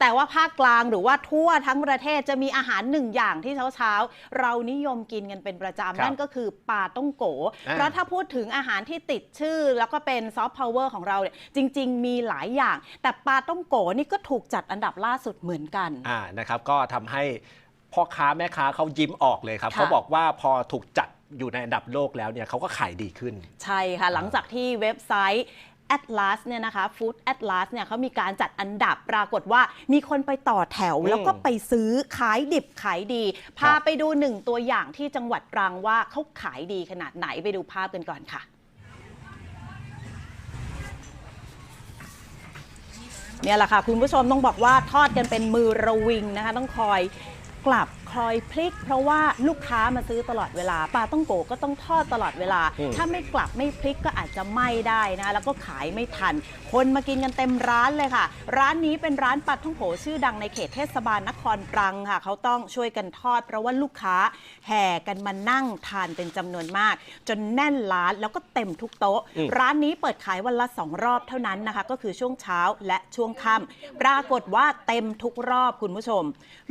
แต่ว่าภาคกลางหรือว่าทั่วทั้งประเทศจะมีอาหารหนึ่งอย่างที่เช้าๆ เรานิยมกินกันเป็นประครับจำ นั่นก็คือปลาต้องโกอ่าเพราะถ้าพูดถึงอาหารที่ติดชื่อ แล้วก็เป็นซอฟต์พาวเวอร์ของเราเนี่ยจริง ๆ มีหลายอย่าง แต่ปลาต้องโกนี่ก็ถูกจัดอันดับล่าสุดเหมือนกันอ่านะครับก็ทำให้พ่อค้าแม่ค้าเขายิ้มออกเลยครับค่ะเขาบอกว่าพอถูกจัดอยู่ในอันดับโลกแล้วเนี่ยเขาก็ขายดีขึ้น ใช่ค่ะ หลังจากที่เว็บไซต์ Atlas เนี่ยนะคะ Food Atlas เนี่ยเขามีการจัดอันดับปรากฏว่ามีคนไปต่อแถวอืมแล้วก็ไปซื้อขายดิบขายดี พาครับไปดูหนึ่งตัวอย่างที่จังหวัดตรังว่าเขาขายดีขนาดไหนไปดูภาพกันก่อนค่ะเนี่ยแหละค่ะ คุณผู้ชมต้องบอกว่าทอดกันเป็นมือระวิงนะคะ ต้องคอยกลับ คอยพลิก เพราะว่าลูกค้ามาซื้อตลอดเวลาปลาต้องโกก็ต้องทอดตลอดเวลา อืม ถ้าไม่กลับไม่พลิกก็อาจจะไหม้ได้นะคะแล้วก็ขายไม่ทัน คนมากินกันเต็มร้านเลยค่ะ ร้านนี้เป็นร้านปลาท่องโกชื่อดังในเขตเทศบาลนครตรังค่ะ เขาต้องช่วยกันทอด เพราะว่าลูกค้าแห่กันมานั่งทานเป็นจำนวนมาก จนแน่นร้านแล้วก็เต็มทุกโต๊ะ อืม ร้านนี้เปิดขายวันละ 2 รอบเท่านั้นนะคะ ก็คือช่วงเช้าและช่วงค่ำปรากฏว่าเต็มทุกรอบคุณผู้ชม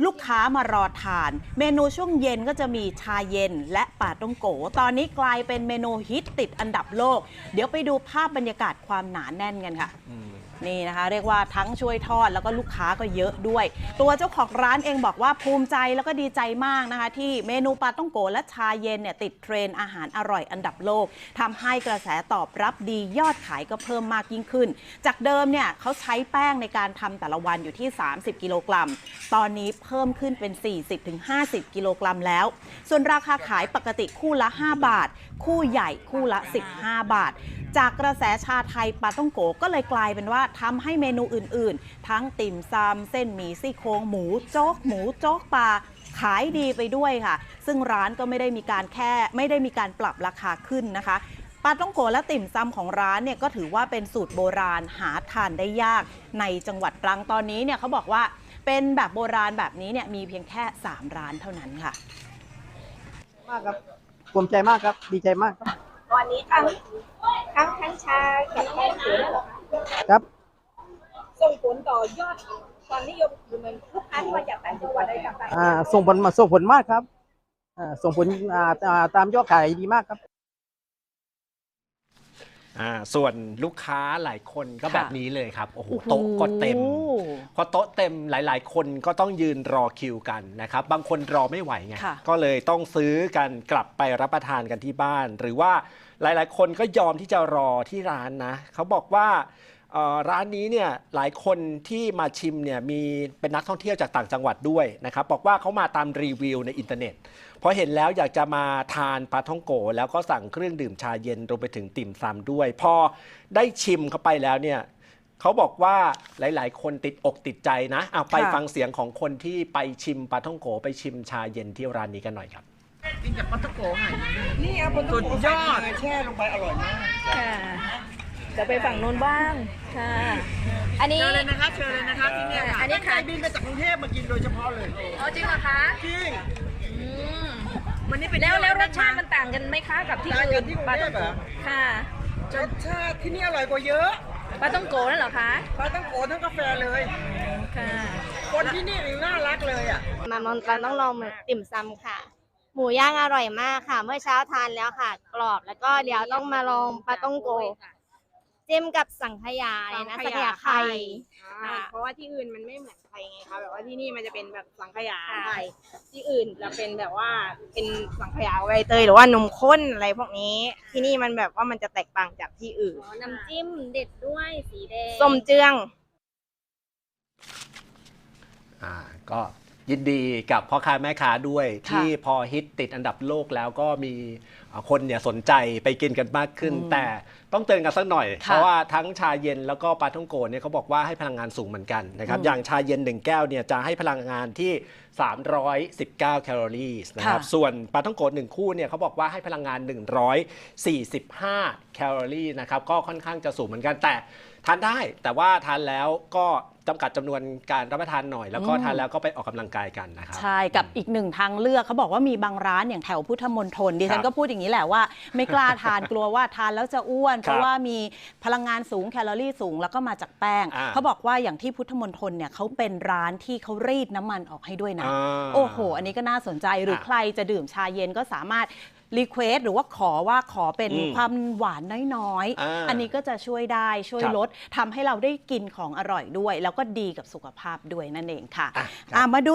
ลูกค้ามารอทานเมนูช่วงเย็นก็จะมีชาเย็นและป่าตงโก ตอนนี้กลายเป็นเมนูฮิตติดอันดับโลก เดี๋ยวไปดูภาพบรรยากาศความหนาแน่นกันค่ะ อืม นี่นะคะ เรียกว่าทั้งช่วยทอดแล้วก็ลูกค้าก็เยอะด้วย ตัวเจ้าของร้านเองบอกว่าภูมิใจแล้วก็ดีใจมากนะคะ ที่เมนูปลาต้องโกและชาเย็นเนี่ยติดเทรนอาหารอร่อยอันดับโลกทำให้กระแสตอบรับดียอดขายก็เพิ่มมากยิ่งขึ้น จากเดิมเนี่ยเขาใช้แป้งในการทำแต่ละวันอยู่ที่ 30 กิโลกรัม ตอนนี้เพิ่มขึ้นเป็น 40-50 กิโลกรัมแล้ว ส่วนราคาขายปกติคู่ละ 5 บาท คู่ใหญ่คู่ละ 15 บาท จากกระแสชาไทยปลาต้องโกก็เลยกลายเป็นว่าทำให้เมนูอื่นๆ ทั้งติ่มซำเส้นหมี่ซี่โครงหมูโจ๊กหมูโจ๊กปลาขายดีไปด้วยค่ะ ซึ่งร้านก็ไม่ได้มีการแค่ไม่ได้มีการปรับราคาขึ้นนะคะปลาต้องโกและติ่มซำของร้านเนี่ยก็ถือว่าเป็นสูตรโบราณหาทานได้ยากในจังหวัดตรังตอนนี้เนี่ยเขาบอกว่าเป็นแบบโบราณแบบนี้เนี่ยมีเพียงแค่ 3 ร้านเท่านั้นค่ะ มากครับภูมิใจมากครับ ดีใจมากครับวันนี้ทั้งทั้งทั้งชาแข็งแรงเสือเหรอคะครับ ส่งผลต่อยอดความนิยมหรือเหมือนลูกค้าที่มาจากต่างจังหวัดอะไรต่างอ่าส่งผลมาส่งผลมากครับอ่าส่งผลอ่าอ่าตามยอดขายดีมากครับ อ่าส่วนลูกค้าหลายคนก็ค่ะแบบนี้เลยครับ โอ้โหโต๊ะก็เต็มโอ้โหพอโต๊ะเต็มหลาย ๆ คนก็ต้องยืนรอคิวกันนะครับ บางคนรอไม่ไหวไง ค่ะก็เลยต้องซื้อกันกลับไปรับประทานกันที่บ้าน หรือว่าหลาย ๆ คนก็ยอมที่จะรอที่ร้านนะ เขาบอกว่า เอ่อร้านนี้เนี่ยหลายคนที่มาชิมเนี่ยมีเป็นนักท่องเที่ยวจากต่างจังหวัดด้วยนะครับบอกว่าเขามาตามรีวิวในอินเทอร์เน็ตพอเห็นแล้วอยากจะมาทานปลาท่องโก แล้วก็สั่งเครื่องดื่มชาเย็นรวมไปถึงติ่มซำด้วย พอได้ชิมเข้าไปแล้วเนี่ยเขาบอกว่าหลาย ๆ คนติดอกติดใจนะเอาไปค่ะ ฟังเสียงของคนที่ไปชิมปลาท่องโก ไปชิมชาเย็นที่ร้านนี้กันหน่อยครับ กินกับปลาตะโกค่ะๆนี่เอาบนสุดยอดแช่ลงไปอร่อยมาก ค่ะ จะไปฝั่งนู้นบ้างค่ะ อันนี้ เชิญเลยนะคะเชิญเลยนะคะที่เนี่ยค่ะอันนี้ขายบินมาจากกรุงเทพมากินโดยเฉพาะเลยอ๋อจริงเหรอคะจริงอืมวันนี้ไปแล้วเที่ยแล้วรสชาติมันต่างกันไหมคะกับที่ต่างอื่กันนที่กรุงเทพเหรอค่ะรสชาติที่นี่อร่อยกว่าเยอะปลาต้องโกนั่นเหรอคะปลาต้องโกทั้งกาแฟเลย ค่ะ คนที่นี่น่ารักเลยอะ มามอนเราต้องลองติ่มซำค่ะ หมูย่างอร่อยมากค่ะ เมื่อเช้าทานแล้วค่ะ กรอบแล้วก็เดี๋ยวต้องมาลองปลาต้องโก จิ้มกับสังขยาเลยนะสังขยาไข่อ่าเพราะว่าที่อื่นมันไม่เหมือนไทยไงคะแบบว่าที่นี่มันจะเป็นแบบสังขยาค่ะไทยที่อื่นจะเป็นแบบว่าเป็นสังขยาใบเตยหรือว่านมข้นอะไรพวกนี้ ที่นี่มันแบบว่ามันจะแตกต่างจากที่อื่นอ๋อน้ำจิ้มเด็ดด้วยสีแดงส้มเจือง อ่าก็ ยินดีกับพ่อค้าแม่ค้าด้วย ค่ะที่พอฮิตติดอันดับโลกแล้วก็มีเอ่อคนเนี่ยสนใจไปกินกันมากขึ้นอืมแต่ต้องเตือนกันสักหน่อย ค่ะเพราะว่าทั้งชาเย็นแล้วก็ปลาท่องโกเนี่ยเขาบอกว่าให้พลังงานสูงเหมือนกันนะครับอืมอย่างชาเย็น1แก้วเนี่ยจะให้พลังงานที่ 319 แคลอรี่นะครับค่ะ ส่วนปลาท่องโกหนึ่งคู่เนี่ยเขาบอกว่าให้พลังงาน 145 แคลอรี่นะครับก็ค่อนข้างจะสูงเหมือนกันแต่ทานได้แต่ว่าทานแล้วก็ จำกัดจำนวนการรับประทานหน่อย แล้วก็อืมทานแล้วก็ไปออกกำลังกายกันนะครับ ใช่กับอีกหนึ่งทางเลือกเขาบอกว่ามีบางร้านอย่างแถวพุทธมณฑลดิฉัครันบก็พูดอย่างนี้แหละว่าไม่กล้าทานกลัวว่าทานแล้วจะอ้วน เพราะว่ามีพลังงานสูงแคลอรี่สูงแล้วก็มาจากแป้ง อ่า เขาบอกว่าอย่างที่พุทธมณฑลเนี่ยเขาเป็นร้านที่เขารีดน้ำมันออกให้ด้วยนะ อ่า โอ้โห อันนี้ก็น่าสนใจ หรืออะใครจะดื่มชาเย็นก็สามารถ รีเควสหรือว่าขอว่าขอเป็นอืมความหวานน้อยอ่าๆอันนี้ก็จะช่วยได้ช่วยครับลดทำให้เราได้กินของอร่อยด้วย แล้วก็ดีกับสุขภาพด้วยนั่นเองค่ะอะอะมาดู